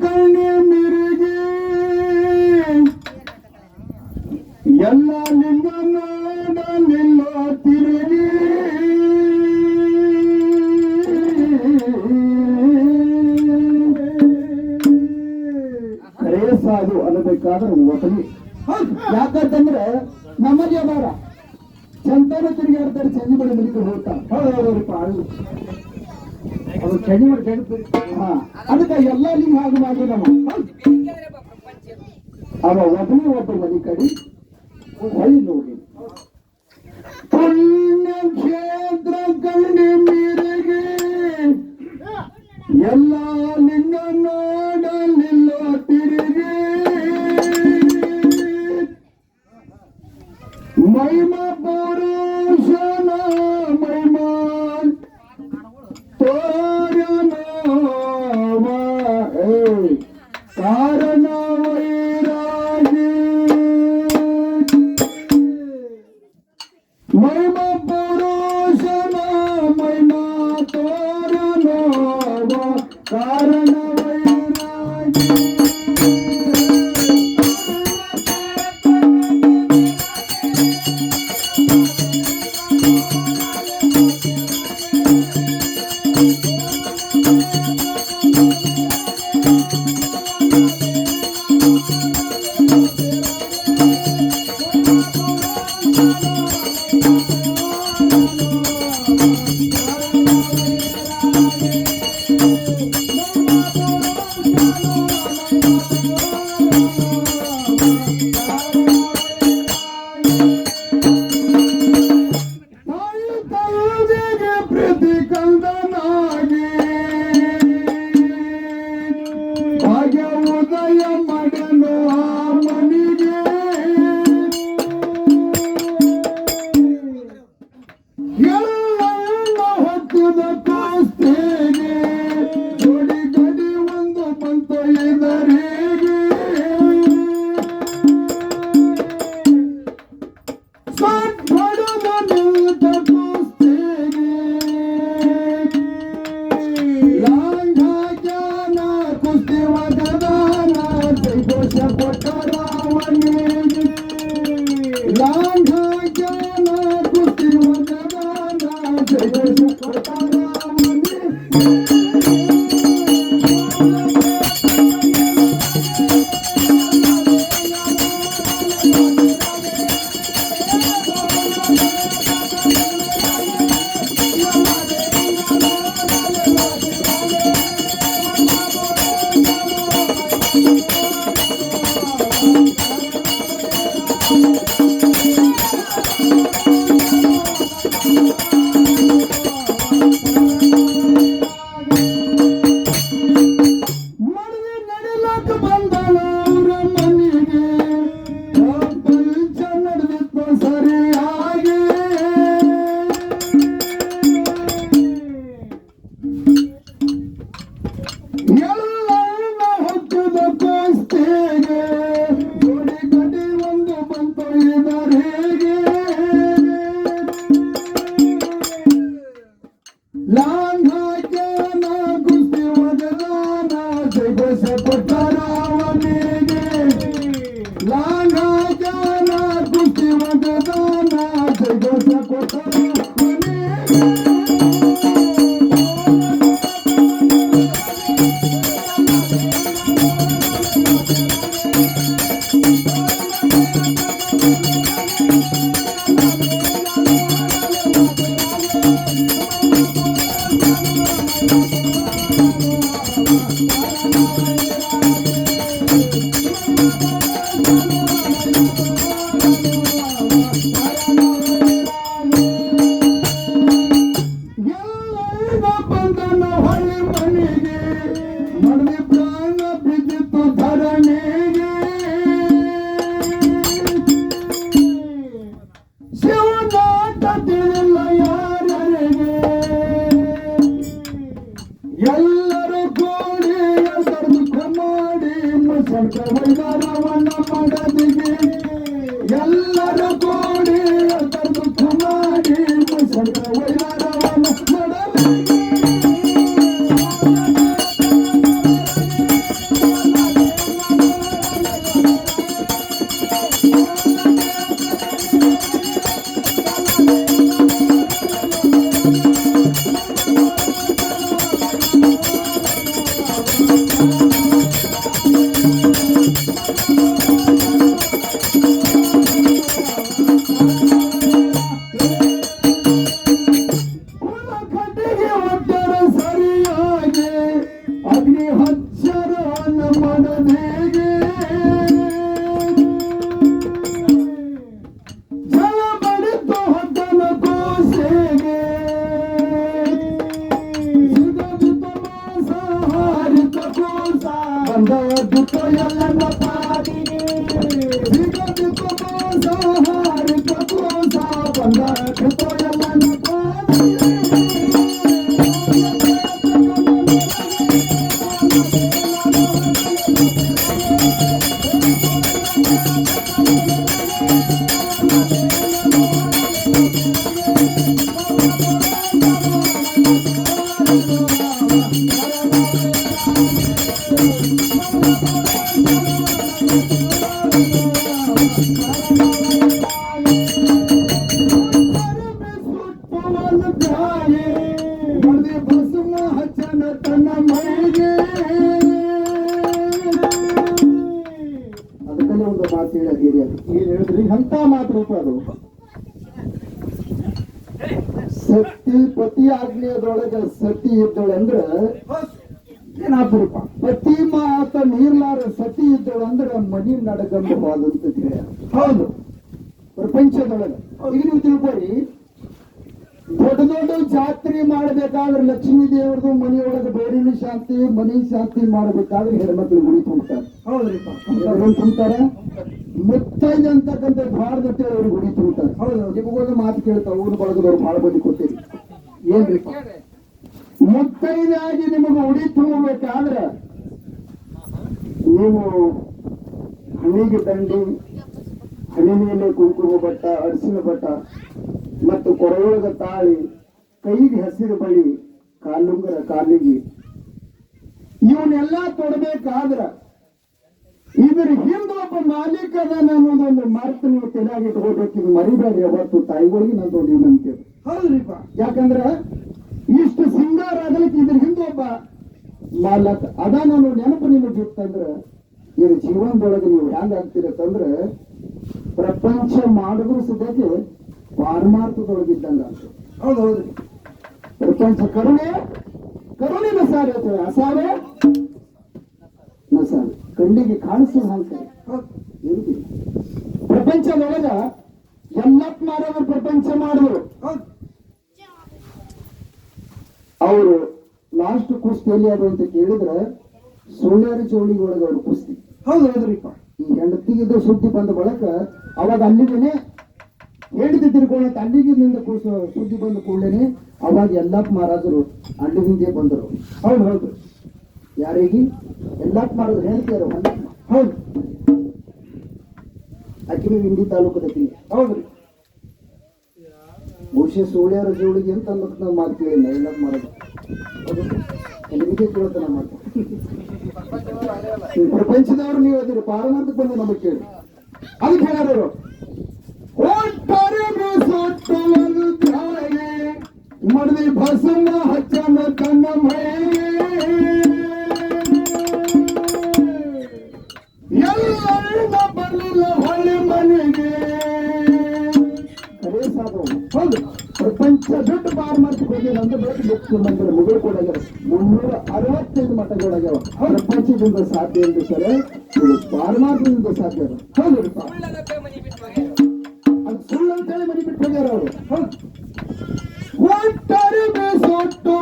ಕಣ್ಣು ಮಿರುಗಿ ಎಲ್ಲ ಲಿಂಗಮ್ಮ ನಿಲ್ಲ ತಿರುಗಿ. ರೇಸಾದು ಅನ್ನಬೇಕಾದ್ರೆ ಒಬ್ಬನಿ. ಯಾಕಂತಂದ್ರೆ ನಮಗೆ ಬಾರ ಚಂದನ ತಿರುಗಾಡ್ತಾರೆ ಚಂದ್ರಗಡೆ ಮನೆಗೆ ಹೋಗ್ತಾ ಹೌದೌದು ಪಾಳು ಅದು ಕೆಣವರು ಕೆಡುತ್ತೆ ಅದಕ್ಕೆ ಎಲ್ಲ ನಿಮ್ಗೆ ಹಾಗೆ ಮಾಡಿ ನಮ್ಮ ಅವ ಒಬ್ಬನೇ ಒಬ್ಬ ಮನೆ ನಿಮ್ಮ করতাম ಪತಿ ಆಗ್ನೇಯದೊಳಗ ಸತಿ ಇದ್ದಳು ಅಂದ್ರ ಏನಾಗ್ಬಿಡಪ್ಪ ಪತಿ ಮಾತ ನೀರ್ಲಾರ ಸತಿ ಇದ್ದಳು ಅಂದ್ರ ಮನಿ ಹೋದಂತ ಹೇಳ ಹೌದು. ಪ್ರಪಂಚದೊಳಗ. ಈಗ ನೀವು ತಿಳ್ಕೊರಿ ದೊಡ್ಡ ದೊಡ್ಡ ಜಾತ್ರೆ ಮಾಡ್ಬೇಕಾದ್ರೆ ಲಕ್ಷ್ಮೀ ದೇವ್ರದು ಮನೆಯೊಳಗೆ ಬೇರಿನ ಶಾಂತಿ ಮನಿ ಶಾಂತಿ ಮಾಡ್ಬೇಕಾದ್ರೆ ಹೆಣ್ಮಕ್ಳು ಗುಡಿ ತುಂಬ್ತಾರೆ. ಯಾರು ತುಂಬ್ತಾರೆ. ಮುತ್ತೈದ ಅಂತಕ್ಕಂಥ ಭಾರತ ಅವ್ರಿಗೆ ಗುಡಿ ತುಂಬ್ತಾರೆ. ಹೌದು. ನಿಮಗೊಂದು ಮಾತು ಕೇಳ್ತಾರೆ ಊರು ಬಳಗದವ್ರು ಭಾಳ ಮಂದಿ ಕೊಟ್ಟಿರಿ ಏನ್ರಿಪ್ಪ ಮುತ್ತೈದಾಗಿ ನಿಮಗೆ ಉಡಿ ತುಂಬಬೇಕಾದ್ರೆ ನೀವು ಹಣಿಗೆ ದಂಡಿ ಹಣಿ ಮೇಲೆ ಕುಂಕುಮ ಬಟ್ಟ ಅರಿಸಿನ ಬಟ್ಟ ಮತ್ತು ಕೊರೆಯೊಳಗ ತಾಳಿ ಕೈಗೆ ಹಸಿರು ಬಳಿ ಕಾಲುಂಗರ ಕಾಲಿಗೆ. ಇವನ್ನೆಲ್ಲ ತೊಡಬೇಕಾದ್ರ ಇದ್ರ ಹಿಂದ ಒಬ್ಬ ಮಾಲೀಕ ನಾನು ಅನ್ನೋದೊಂದು ಮರ್ತು ನೀವು ಚೆನ್ನಾಗಿ ಇಟ್ಕೋಬೇಕು ಇದು ಮರಿಬೇಡ್ರಿ ಅವತ್ತು ತಾಯಿಗಳಿಗೆ ನಂದು ನಂತೇವೆ ಹೌದ್ರಿಪ್ಪ. ಯಾಕಂದ್ರ ಇಷ್ಟು ಸಿಂಗಾರ ಆಗಲಿಕ್ಕೆ ಇದ್ರ ಹಿಂದೆ ಒಬ್ಬ ಮಾಲಕ್ ಅದ ನಾನು ನೆನಪು ನಿಮಗೆ ಗೊತ್ತಂದ್ರೆ ಇದು ಜೀವನದೊಳಗೆ ನೀವು ಹ್ಯಾಂಗ ಆಗ್ತಿರತ್ತಂದ್ರ ಪ್ರಪಂಚ ಮಾಡಿದ್ರು ಸದ್ಯಕ್ಕೆ ಪಾರಮಾರ್ಥದೊಳಗಿದ್ದಂಗ ಅಂತ ಹೌದು ಹೌದ್ರಿ ಪ್ರಪಂಚ ಕರುಣೆ ಕರುಣೆ ನಸಾರೆ ಅಥವಾ ಅಸಾರೆ ನಸಾರೆ. ಕಣ್ಣಿಗೆ ಕಾಣಿಸೋ ಎಲ್ಲಿ? ಪ್ರಪಂಚದೊಳಗ ಎಲ್ಲಪ್ಪ ಮಾರವರು ಪ್ರಪಂಚ ಮಾಡಿದ್ರು. ಅವರು ಲಾಸ್ಟ್ ಕುಸ್ತಿ ಎಲ್ಲಿ ಅದು ಅಂತ ಕೇಳಿದ್ರೆ ಸುಳ್ಳ್ಯಾರ ಚೌಳಿಗೆ ಒಳಗೆ ಅವರು ಕುಸ್ತಿ. ಹೌದು ಹೌದ್ರಿಪ್ಪ ಈ ಹೆಂಡತಿಗಿದ್ದ ಸುದ್ದಿ ಬಂದ ಬಳಕ ಅವಾಗ ಅಲ್ಲಿಗೇನೆ ಹೆಂಡತಿ ಅಲ್ಲಿಗಿಂದ ಅಲ್ಲಿಗಿನಿಂದ ಕುಸ್ ಸುದ್ದಿ ಬಂದ ಕೂಡಲೇ ಅವಾಗ ಎಲ್ಲಪ್ಪ ಮಹಾರಾಜರು ಅಲ್ಲಿಗಿಂದೇ ಬಂದರು. ಹೌದು ಹೌದು. ಯಾರಿಗೆ? ಎಲ್ಲಪ್ಪ ಮಹಾರಾಜರು ಹೇಳ್ತಾರೆ ಹೌದು. ಅಕ್ಕಿನ ಹಿಂದಿ ತಾಲೂಕದಕ್ಕಿ ಹೌದ್ರಿ. ಬಹುಶಃ ಸೋಳ್ಯಾರ ಜೋಳಿಗೆ ಅಂತ ಅನ್ನೋದು ನಾವು ಮಾತು ಕೇಳಿಲ್ಲ ಮಾಡೋದು ನಿಮಗೆ ಕೇಳ್ತಾನ ಮಾತು? ಪ್ರಪಂಚದವ್ರು ನೀವು ಅದಿರಿ ಪಾರಮಾರ್ಥಕ್ಕೆ ಬಂದು ನಮಗೆ ಕೇಳಿ. ಅದಕ್ಕೆ ಹೇಳೋರು ಮಡದಿ ಬಸಮ್ಮ ಹಚ್ಚಮ್ಮ ತಮ್ಮ ಹೊಳ್ಳಿ ಕರೆ ಸಾಧು ಹೌದು. ಪ್ರಪಂಚ ದೊಡ್ಡ ಪಾರಮಾರ್ಥಕ್ಕೆ ಹೋಗಿಲ್ಲ ಅಂದ್ರೆ ದೊಡ್ಡ ಮುಖ್ಯಮಂತ್ರಿ ಮುಗಳು ಕೊಡಾಗ್ಯಾರ ಮುನ್ನೂರ ಅರವತ್ತೈದು ಮಠಗಳಾಗ್ಯಾವ. ಪ್ರಪಂಚದಿಂದ ಸಾಧ್ಯ ಇಲ್ಲ ಸರ್. ಇದು ಪಾರಮಾರ್ಥದಿಂದ ಸಾಧ್ಯ ಅದ ಹೌದು. ರೀ ಪಾ. ಅದು ಸುಳ್ಳು ಅಂತೇಳಿ ಮನೆ ಬಿಟ್ಟು ಹೋಗ್ಯಾರ ಅವರು. ಹೌದು. ಒಟ್ಟಾರೆ ಬೇಸೊಟ್ಟು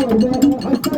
ಕಂಡ ಮುರ್ಗ